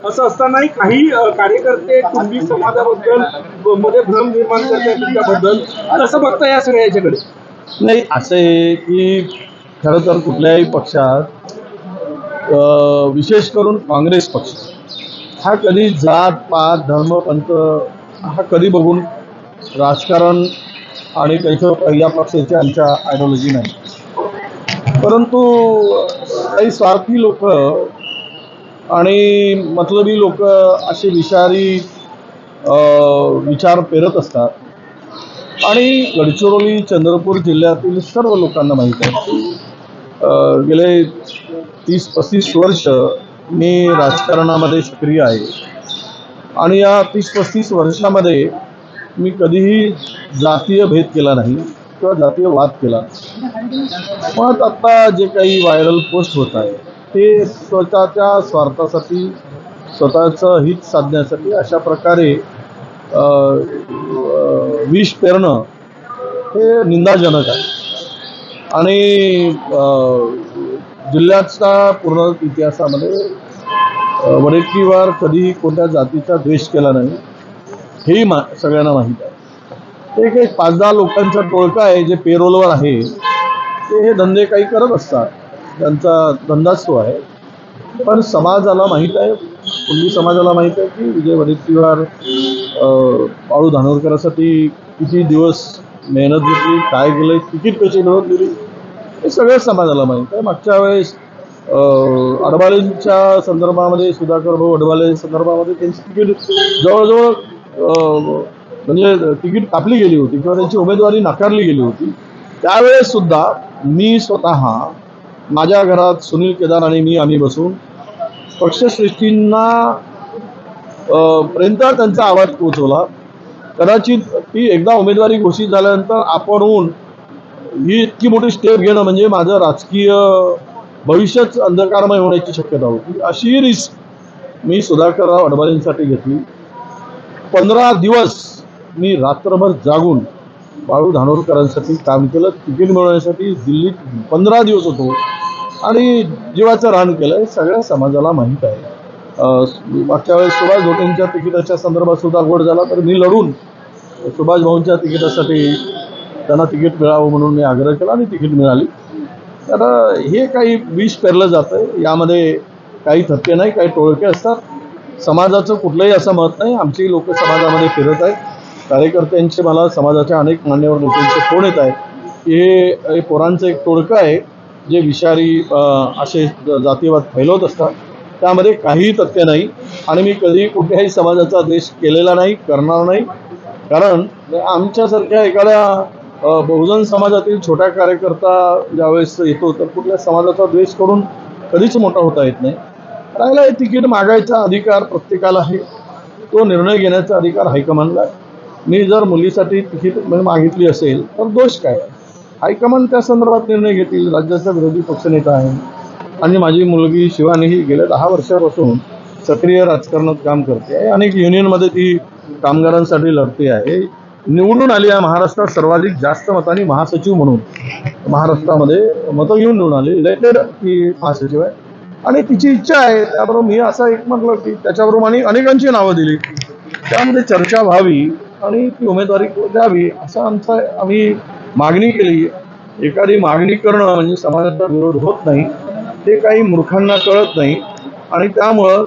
असं असतानाही काही कार्यकर्ते कुणबी समाजाबद्दलमध्ये भ्रम निर्माण करतात त्याबद्दल कसं बघता या सगळ्या याच्याकडे? नाही असं आहे की खरं तर कुठल्याही पक्षात विशेष करून काँग्रेस पक्ष हा कधी जात पात धर्म पंथ हा कधी बघून राजकारण आणि त्याचं पहिल्या पक्षाची आमच्या आयडिओलॉजी नाही. परंतु काही स्वार्थी लोक आणि मतलबी लोक असे विषारी विचार पेरत असतात. आणि गडचिरोली चंद्रपूर जिल्ह्यातील सर्व लोकांना माहीत आहे. गेले तीस पस्तीस वर्ष मी राजकारणामध्ये सक्रिय आहे. आणि या तीस पस्तीस वर्षामध्ये मी कधीही जातीय भेद केला नाही किंवा जातीय वाद केला पण आत्ता जे काही व्हायरल पोस्ट होत आहे ते स्वतःच्या स्वार्थासाठी स्वतःचं हित साधण्यासाठी अशा प्रकारे विष पेरणं हे निंदाजनक आहे. आणि जिल्ह्याचा पूर्ण इतिहासामध्ये वडेट्टीवार कधीही कोणत्या जातीचा द्वेष केला नाही हेही मा सगळ्यांना माहीत आहे. एक एक पाच दहा लोकांचा टोळका आहे जे पेरोलवर आहे ते हे धंदे काही करत असतात. त्यांचा धंदाच तो आहे. पण समाजाला माहीत आहे पूर्वी समाजाला माहीत आहे की विजय वडेट्टीवार पाळू बाळू धानोरकरांसाठी किती दिवस मेहनत घेतली काय केलं तिकीट कशी मिळवून दिली हे सगळ्या समाजाला माहीत आहे. मागच्या वेळेस अ, संदर्भामध्ये सुधाकर भाऊ अडबाले संदर्भामध्ये त्यांची तिकीट जवळजवळ म्हणजे तिकीट कापली गेली होती किंवा त्यांची उमेदवारी नाकारली गेली होती. त्यावेळेस सुद्धा मी स्वतः माझ्या घरात सुनील केदार आणि मी आम्ही बसून पक्षश्रेष्ठींना पर्यंत त्यांचा आवाज पोहोचवला. कदाचित ती एकदा उमेदवारी घोषित झाल्यानंतर आपणहून ही इतकी मोठी स्टेप घेणं म्हणजे माझं राजकीय भविष्यच अंधकारमय होण्याची शक्यता होती. अशी रिस्क मी सुधाकरराव अडवाणींसाठी घेतली. पंधरा दिवस मी रात्रभर जागून बाळू धानोरकरांसाठी काम केलं तिकीट मिळवण्यासाठी दिल्लीत पंधरा दिवस होतो. आणि जीवाचं रान केलं हे सगळ्या समाजाला माहीत आहे. मागच्या वेळेस सुभाष धोटेंच्या तिकिटाच्या संदर्भात सुद्धा गोड झाला तर मी लढून सुभाष भाऊंच्या तिकिटासाठी त्यांना तिकीट मिळावं म्हणून मी आग्रह केला आणि तिकीट मिळाली. तर हे काही विष पेरलं जातं यामध्ये काही थत्ते नाही काही टोळके असतात. समाजाचं कुठलंही असं मत नाही आमची लोक समाजामध्ये फिरत आहेत. कार्यकर्त्यांचे मला समाजाच्या अनेक मान्यवर लोकांचे फोन येत आहेत की हे पोरांचं एक टोळकं आहे जे विषारी असे जातीवाद फैलवत असतात. त्यामध्ये काहीही तथ्य नाही आणि मी कधीही कुठल्याही समाजाचा देश केलेला नाही करणार नाही. कारण आमच्यासारख्या एखाद्या बहुजन समाजातील छोट्या कार्यकर्ता ज्यावेळेस येतो तर कुठल्या समाजाचा द्वेष करून कधीच मोठा होता येत नाही. राहिला तिकीट मागायचा अधिकार प्रत्येकाला आहे. तो निर्णय घेण्याचा अधिकार हायकमांडला आहे. मी जर मुलीसाठी तिकीट म्हणजे मागितली असेल तर दोष काय? हायकमांड त्या संदर्भात निर्णय घेतील राज्याचा विरोधी पक्षनेता आहे. आणि माझी मुलगी शिवानी ही गेल्या दहा वर्षापासून सक्रिय राजकारणात काम करते आहे. अनेक युनियनमध्ये ती कामगारांसाठी लढते आहे. निवडून आली आहे महाराष्ट्रात सर्वाधिक जास्त मतांनी महासचिव म्हणून. महाराष्ट्रामध्ये मतं घेऊन निवडून आली. इलेक्टेड ती महासचिव आहे. आणि तिची इच्छा आहे त्याबरोबर मी असं एक म्हटलं की त्याच्याबरोबर आणि अनेकांची नावं दिली. त्यामध्ये चर्चा व्हावी आणि ती उमेदवारी द्यावी असं आमचा आम्ही मागणी केली. एखादी मागणी करणं म्हणजे समाजाचा विरोध होत नाही ते काही मूर्खांना कळत नाही आणि त्यामुळं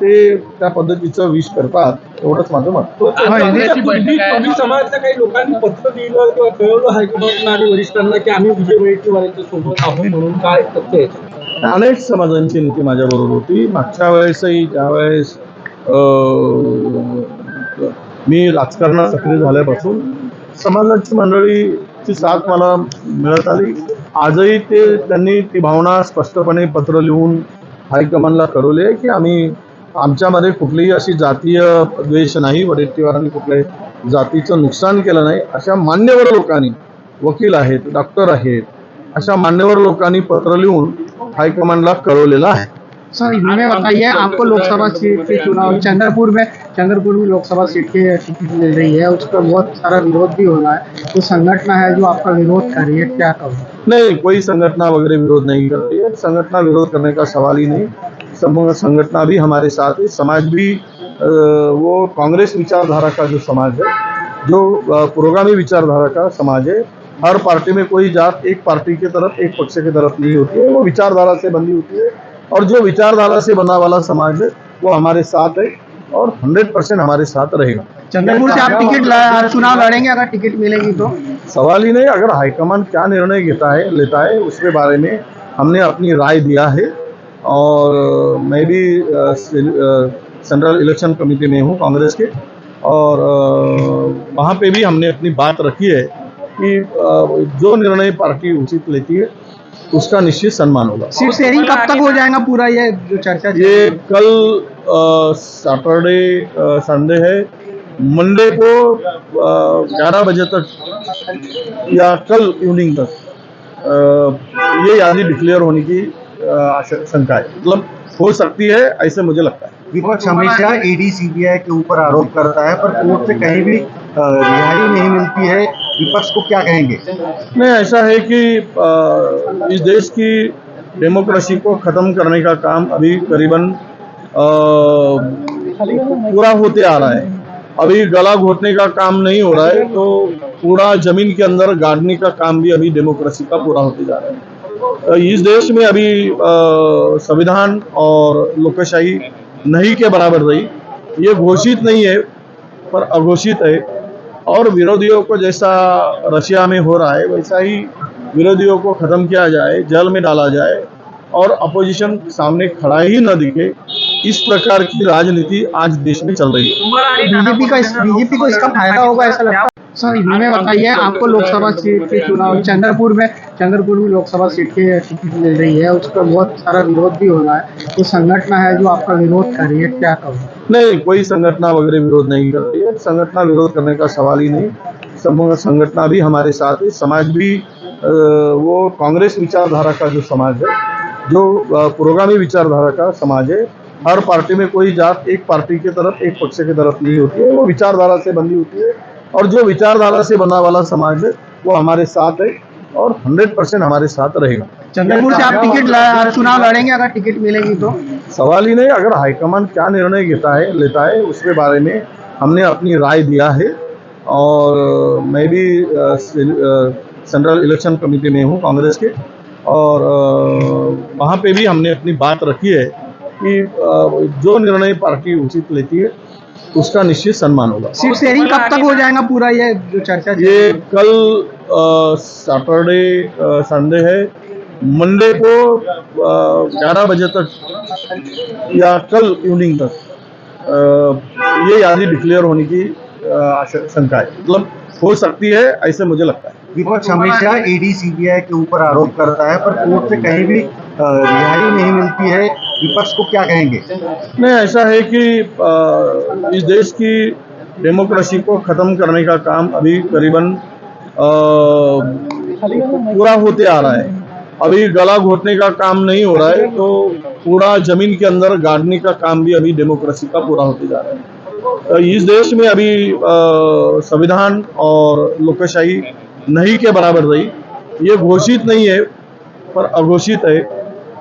ते त्या पद्धतीचं विष करतात एवढंच माझं मत. समाजातल्या काही लोकांनी पत्र दिलं किंवा कळवलं हायकमांडला आणि वरिष्ठांना की आम्ही विजय वडेट्टीवारांच्या सोबत आहोत म्हणून काय तथ्य अनेक समाजांची नेते माझ्याबरोबर होती. मागच्या वेळेसही ज्यावेळेस अं, मी राजकारणात सक्रिय झाल्यापासून समाजाची मंडळीची साथ मला मिळत आली. आजही ते त्यांनी ती भावना स्पष्टपणे पत्र लिहून हायकमांडला कळवली आहे की आम्ही आमच्यामध्ये कुठलीही अशी जातीय द्वेष नाही वडेट्टीवारांनी कुठल्याही जातीचं नुकसान केलं नाही. अशा मान्यवर लोकांनी वकील आहेत डॉक्टर आहेत अशा मान्यवर लोकांनी पत्र लिहून हायकमांडला कळवलेलं आहे. सर हमें बताइए आपको लोकसभा सीट के चुनाव, चंद्रपुर में चंद्रपुर में लोकसभा सीट के टिकट मिल रही है उसका बहुत सारा विरोध भी हो रहा है। तो संगठन है जो आपका विरोध कर रही है, क्या कहो? नहीं, कोई संगठना वगैरह विरोध नहीं कर रही है। संगठना विरोध करने का सवाल ही नहीं। समूह संगठना भी हमारे साथ है। समाज भी वो कांग्रेस विचारधारा का जो समाज है, जो पुरोगामी विचारधारा का समाज है, हर पार्टी में कोई जात एक पार्टी की तरफ़, एक पक्ष की तरफ़ नहीं होती है। वो विचारधारा से बंधी होती है। और जो विचारधारा से बना वाला समाज है वो हमारे साथ है और हंड्रेड परसेंट हमारे साथ रहेगा। चंद्रपुर से आप टिकट चुनाव लड़ेंगे अगर टिकट मिलेगी तो? सवाल ही नहीं अगर हाईकमान क्या निर्णय लेता है लेता है उसके बारे में हमने अपनी राय दिया है। और मैं भी सेंट्रल इलेक्शन कमेटी में हूँ कांग्रेस के। और वहाँ पे भी हमने अपनी बात रखी है कि जो निर्णय पार्टी उचित लेती है उसका निश्चित सम्मान होगा। सीट शेयरिंग कब तक हो जाएगा पूरा ये जो चर्चा ये कल सैटरडे संडे है। मंडे को ग्यारह बजे तक या कल इवनिंग तक अ, ये यादी डिक्लेयर होने की आशंका है। मतलब हो सकती है ऐसे मुझे लगता है। विपक्ष हमेशा ईडी सीबीआई के ऊपर आरोप करता है पर कोर्ट से कहीं भी रिहाई नहीं मिलती है। विपक्ष को क्या कहेंगे? नहीं, ऐसा है कि इस देश की डेमोक्रेसी को ख़त्म करने का काम अभी करीबन पूरा होते आ रहा है। अभी गला घोटने का काम नहीं हो रहा है तो पूरा ज़मीन के अंदर गाड़ने का काम भी अभी डेमोक्रेसी का पूरा होते जा रहा है। इस देश में अभी संविधान और लोकशाही नहीं के बराबर रही। ये घोषित नहीं है, पर अघोषित है। और विरोधियों को जैसा रशिया में हो रहा है वैसा ही विरोधियों को खत्म किया जाए जल में डाला जाए और अपोजिशन सामने खड़ा ही न दिखे। इस प्रकार की राजनीति आज देश में चल रही है। बीजेपी का बीजेपी को इसका फ़ायदा होगा ऐसा लगता है? सर हमें बताइए आपको लोकसभा सीट के चुनाव चंद्रपुर में चंद्रपुर में लोकसभा सीट के टिकट मिल रही है उसका बहुत सारा विरोध भी हो रहा है। तो संगठन है जो आपका विरोध कर रही है क्या कहो? नहीं कोई संगठना वगैरह विरोध नहीं कर रही है। संगठना विरोध करने का सवाल ही नहीं। समूह संगठना भी हमारे साथ है। समाज भी वो कांग्रेस विचारधारा का जो समाज है जो पुरोगामी विचारधारा का समाज है हर पार्टी में कोई जात एक पार्टी की तरफ़ एक पक्ष की तरफ़ नहीं होती है वो विचारधारा से बंधी होती है। और जो विचारधारा से बना वाला समाज है वो हमारे साथ है और हंड्रेड परसेंट हमारे साथ रहेगा। चंद्रपुर से आप टिकट चुनाव लड़ेंगे अगर टिकट मिलेगी तो? सवाल ही नहीं अगर हाईकमान क्या निर्णय लेता है लेता है उसके बारे में हमने अपनी राय दिया है। और मैं भी सेंट्रल इलेक्शन कमेटी में हूँ कांग्रेस के। और वहाँ पे भी हमने अपनी बात रखी है कि जो निर्णय पार्टी उचित लेती है उसका निश्चित सम्मान होगा। सीट शेयरिंग कब तक हो जाएगा पूरा ये जो चर्चा ये कल सैटरडे संडे है। मंडे को ग्यारह बजे तक या कल इवनिंग तक अ, ये यादी डिक्लेयर होने की आशंका है। मतलब हो सकती है ऐसे मुझे लगता है। विपक्ष हमेशा ईडी सीबीआई के ऊपर आरोप करता है पर कोर्ट से कहीं भी रिहाई नहीं मिलती है। विपक्ष को क्या कहेंगे? नहीं ऐसा है कि इस देश की डेमोक्रेसी को ख़त्म करने का काम अभी करीबन पूरा होते आ रहा है। अभी गला घोटने का काम नहीं हो रहा है तो पूरा ज़मीन के अंदर गाड़ने का काम भी अभी डेमोक्रेसी का पूरा होते जा रहा है। अ, इस देश में अभी संविधान और लोकशाही नहीं के बराबर रही। ये घोषित नहीं है पर अघोषित है।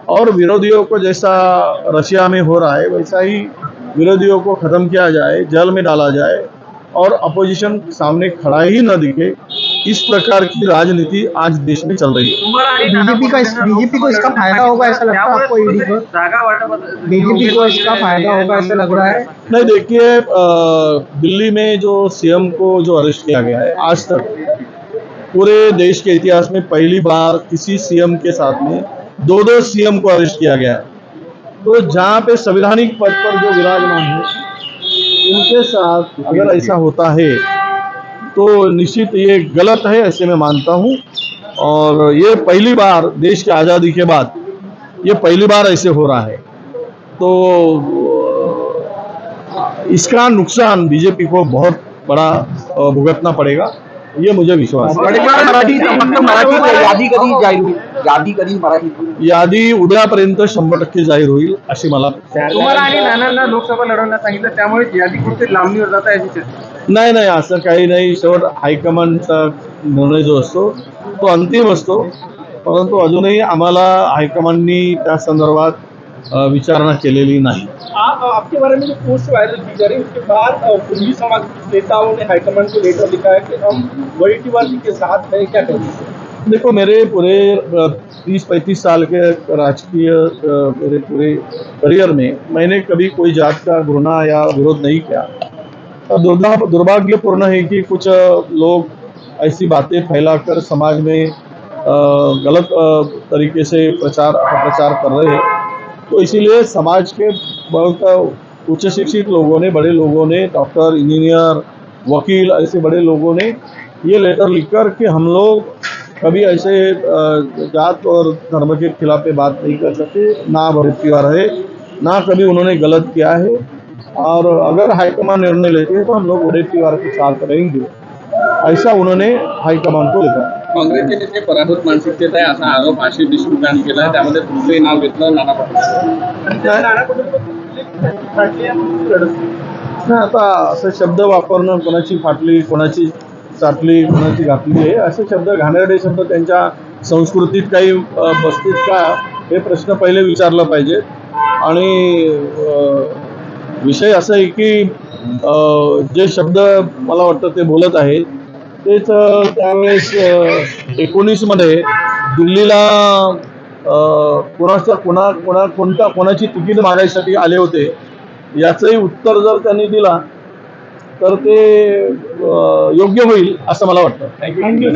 और विरोधियों को जैसा रशिया में हो रहा है वैसा ही विरोधियों को खत्म किया जाए जल में डाला जाए और अपोजिशन सामने खड़ा ही न दिखे इस प्रकार की राजनीति आज देश में चल रही है। बीजेपी का बीजेपी को इसका फ़ायदा होगा ऐसा लगता है आपको ईडी को? बीजेपी को इसका फ़ायदा होगा ऐसा लग रहा है? नहीं देखिए दिल्ली में जो सीएम को जो अरेस्ट किया गया है आज तक पूरे देश के इतिहास में पहली बार किसी सीएम के साथ में दो दो सीएम को अरेस्ट किया गया। तो जहाँ पे संवैधानिक पद पर जो विराजमान है, उनके साथ अगर ऐसा होता है तो निश्चित ये गलत है, ऐसे मैं मानता हूँ। और ये पहली बार देश की आज़ादी के बाद ये पहली बार ऐसे हो रहा है। तो इसका नुकसान बीजेपी को बहुत बड़ा भुगतना पडेगा, ये मुझे विश्वास है। यादी कधी होईल यादी उद्यापर्यंत शंभर टक्के जाहीर होईल अशी मला तुम्हाला आणि नानांना लोकसभा लढवण्यास सांगितलं त्यामुळे यादी कुठे लांबणीवर जात आहे याची चर्चा. नाही नाही असं काही नाही. शेवट हायकमांडचा निर्णय जो असतो तो अंतिम असतो. परंतु अजूनही आम्हाला हायकमांडनी त्या संदर्भात विचारणा केलेली नाही. आप आपके बारे में जो पोस्ट वायरल की जा रही है उसके बाद अ, कुर्मी समाज नेताओं ने को लेटर लिखा है कि हम वड़ीटीवार जी के साथ हैं क्या कहेंगे? देखो, मेरे पूरे तीस, पैंतीस साल के राजकीय मेरे पूरे करियर में मैंने कभी कोई जात का घृणा या विरोध नहीं किया। दुर्भा दुर्भाग्यपूर्ण है कि कुछ लोग ऐसी बातें फैलाकर समाज में गलत तरीके से प्रचार प्रचार कर रहे हैं। तो इसीलिए समाज के बहुत उच्च शिक्षित लोगों ने, बड़े लोगों ने, डॉक्टर, इंजीनियर, वकील, ऐसे बड़े लोगों ने ये लेटर लिखकर कि हम लोग कभी ऐसे जात और धर्म के खिलाफ ये बात नहीं कर सकते ना भरोतीवार है ना कभी उन्होंने गलत किया है। और अगर हाईकमान निर्णय लेती है तो हम लोग वडेट्टीवार के साथ रहेंगे ऐसा उन्होंने हाईकमान को लिखा काँग्रेसचे नेते पराभूत मानसिकतेत आहे असा आरोप आशिष देशमुखांनी केला आहे त्यामध्ये तुमचंही नाव घेतलं नाना पटोले. आता असे शब्द वापरणं कोणाची फाटली कोणाची चाटली कुणाची घातली आहे. असे शब्द घाणेरडे शब्द त्यांच्या संस्कृतीत काही बसतील का? हे प्रश्न पहिले विचारलं पाहिजे. आणि विषय असा आहे की जे शब्द मला वाटतं ते बोलत आहेत तेच त्यावेळेस एकोणीसमध्ये दिल्लीला कोणाचा कोणा कोणा कोणता कोणाची तिकीट मागायसाठी आले होते याचंही उत्तर जर त्यांनी दिला तर ते योग्य होईल असं मला वाटतं. थँक्यू